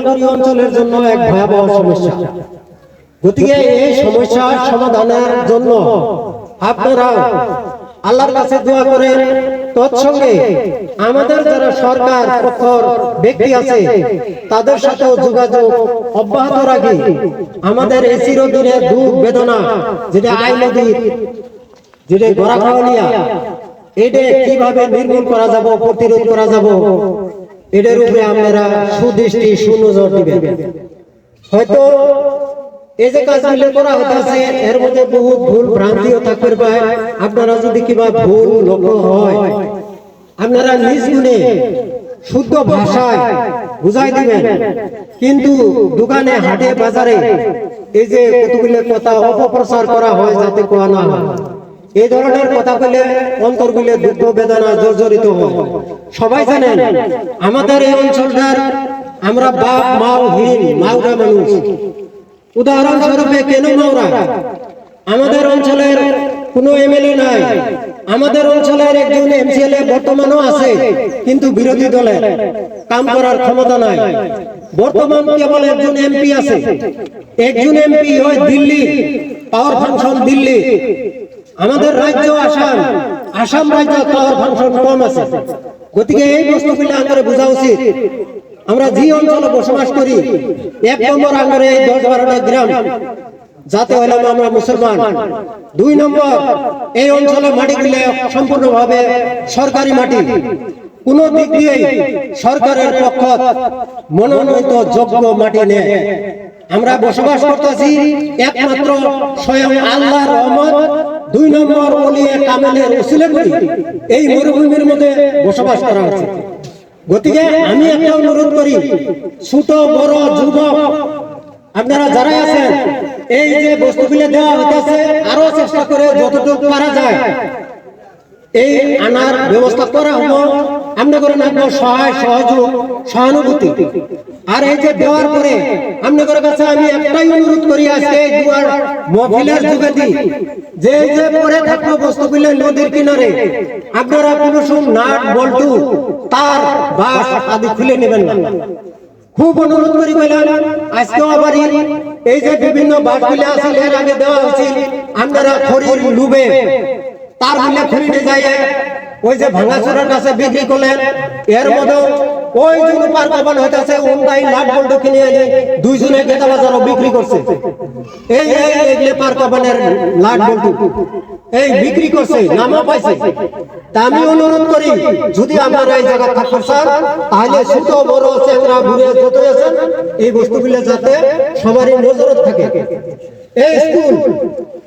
গোলালপুরি অঞ্চলের জন্য এক ভয়াবহ সমস্যা। গতিকে এই সমস্যা সমাধানের জন্য আপনারা আল্লাহর কাছে দোয়া করেন। তৎসঙ্গে আমাদের যারা সরকার পক্ষর ব্যক্তি আছে, তাদের সাথেও যোগাযোগ অব্যাহত রাখি। আমাদের এই চিরদিনের দুঃখ বেদনা, যেটা আই নদীর যেটা গড়াখাওয়ালিয়া এটা কীভাবে নির্মূল করা যাব, প্রতিরোধ করা যাব এটার উপরে আপনারা সুদৃষ্টি সুনজর দিবেন। হয়তো এই যে কাজগুলো করা হতেছে এর মধ্যে বহু ভুল ভ্রান্তিও থাকতে পারে। আপনারা যদি কিবা ভুল লক্ষ্য হয়, আপনারা নিজ গুণে শুদ্ধ ভাষায় বুঝাই দিবেন। কিন্তু দোকানে, হাটে, বাজারে এই যে কতগুলো কথা অপপ্রচার করা হয়, যাতে কোয়া না হয়। এই ধরনের কথা বলে অন্তরগুলো দুঃখ বেদনা জর্জরিত সবাই জানেন, আমাদের এই অঞ্চলটার আমরা বাপ, মাও হীন মাওরা মানুষ। উদাহরণস্বরূপে কেন মাওরা আমাদের অঞ্চলের কোনো এমএলএ নাই। আমাদের অঞ্চলের একজন এমসিএলএ বর্তমানও আছে, কিন্তু বিরোধী দলের কাম করার ক্ষমতা নাই। বর্তমান কেবল একজন এমপি আছে। একজন এমপি হয় দিল্লি, পাওয়ার ফাংশন দিল্লি। আমাদের রাজ্য আসাম আসাম রাজ্য পাওয়ার ফাংশন কম আছে। গতিকে এই বস্তুগুলো আমাদের বোঝা উচিত। আমরা যে অঞ্চলে বসবাস করি, এক নম্বর আমাদের এই দশ বারোটা গ্রাম, যাতে হলাম আমরা মুসলমান। দুই নম্বর, এই অঞ্চলে মাটিগুলো সম্পূর্ণভাবে সরকারি মাটি। কোন দিক দিয়ে সরকারের পক্ষ মনোনীত যোগ্য মাটি নেই। আমরা বসবাস করতেছি একমাত্র স্বয়ং আল্লাহ রহমত দুই নম্বর অলিয়ে কামেলের উসিলে করি। এই মরুভূমির মধ্যে বসবাস করা হচ্ছে। গতিকে আমি একটা অনুরোধ করি, ছোট, বড়, যুবক, আপনারা যারা আছেন, এই যে বস্তুগুলো দেওয়া হইতেছে, আরও চেষ্টা করে যতটুকু পারা যায় এই আনার ব্যবস্থা করা হলো। আমরা করে রাখব সহায় সহযোগ, সহানুভূতি। আর এই যে দেওয়ার পরে আপনাদের কাছে আমি একটাই অনুরোধ করি আজকে দুয়ার মহিলার যুগেদি, যে যে পরে থাকব বস্তুগুলো নদীর কিনারে, আপনারা কোনো সব নাট, বল্টু, তার বাস আদি খুলে নেবেন না। খুব অনুরোধ করি বললাম আজকেও আবার এই যে বিভিন্ন বাসগুলো আছে, এর আগে দেওয়া উচিত আপনারা খড়ির লুবে। তার মূল্যে খড়িতে যায় ওই যে ভাঙাচোরার কাছে বিক্রি করলেন। এর মধ্যে ওই জন্য পার কবান হইতাছে অনলাইন লাট বল্ট কিনে এনে দুইজনে গেদা বাজারও বিক্রি করছে। এই এই এগুলো পার কবানের লাট বল্ট, এই বিক্রি করছে, নামও পাইছে। আমি অনুরোধ করি, যদি আপনারা এই জায়গা থাকতে চান তাহলে ছোট, বড় চেংরা বুড়ে যত আছেন, এই বস্তুগুলো যাতে সবারই নজরত থাকে। এই স্কুল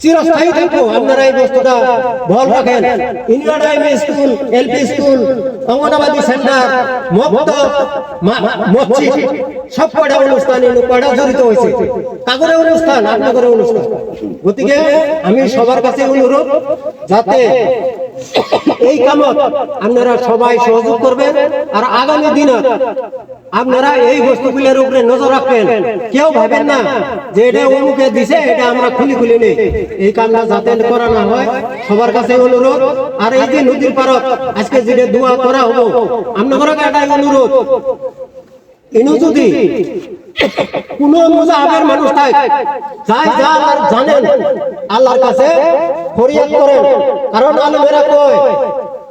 চিরস্থায়ী থাকব আপনারা এই বস্তুটা ভল রাখেন। India time school, LP school anganwadi centre মক্ত মসজিদ, সব কয়টা অনুষ্ঠান কয়টা জড়িত হয়েছে? কাগরে অনুষ্ঠান আপনাদের অনুষ্ঠান। গতিকে আমি সবার কাছে অনুরোধ যাতে এই কামত আপনারা সবাই সহযোগ করবেন। আর আগামী দিনে আপনারা এই বস্তুগুলোর উপরে নজর রাখবেন। কেউ ভাবেন না যে এটা অমুকে দিছে, এটা আমরা খুলি খুলি নেই। এই কামটা যাতে করা না হয়, সবার কাছে অনুরোধ। আর এই যে নদীর পারত আজকে যেটা দোয়া করা হলো আপনাদের এটাই অনুরোধ? ইনু যদি কোন মুজাহাবের মানুষ থাকে, যাই যা আর জানেন, আল্লাহর কাছে ফরিয়াদ করেন। কারণ আলমেরা কয়